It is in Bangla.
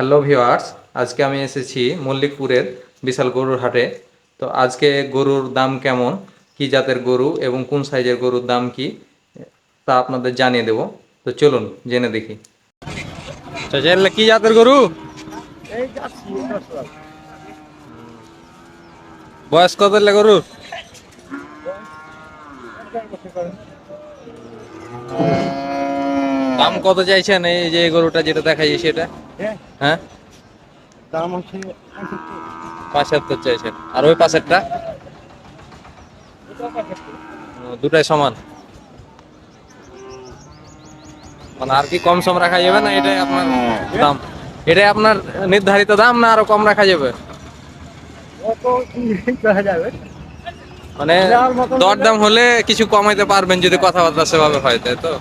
হ্যালো ভিওয়ার্স আজকে আমি এসেছি মল্লিকপুরের বিশাল গরুর হাটে। তো আজকে গরুর দাম কেমন কি জাতের গরু এবং কোন সাইজের গরুর দাম কি তা আপনাদের জানিয়ে দেব। তো চলুন জেনে দেখি। কি জাতের গরু? বয়স কত গরুর? দাম কত চাইছেন এই যে গরুটা যেটা দেখাই সেটা? হ্যাঁ। দাম হচ্ছে পাঁচাত্তর চাইছেন। আর ওই পাশেরটা? দুটাই সমান। মানে আর কি কম সম রাখা যাবে না? এটাই আপনার দাম। এটাই আপনার নির্ধারিত দাম না আরও কম রাখা যাবে? দেখা মানে মতন দরদাম হলে কিছু কমাইতে পারবেন যদি কথাবার্তা সেভাবে হয় তাই তো?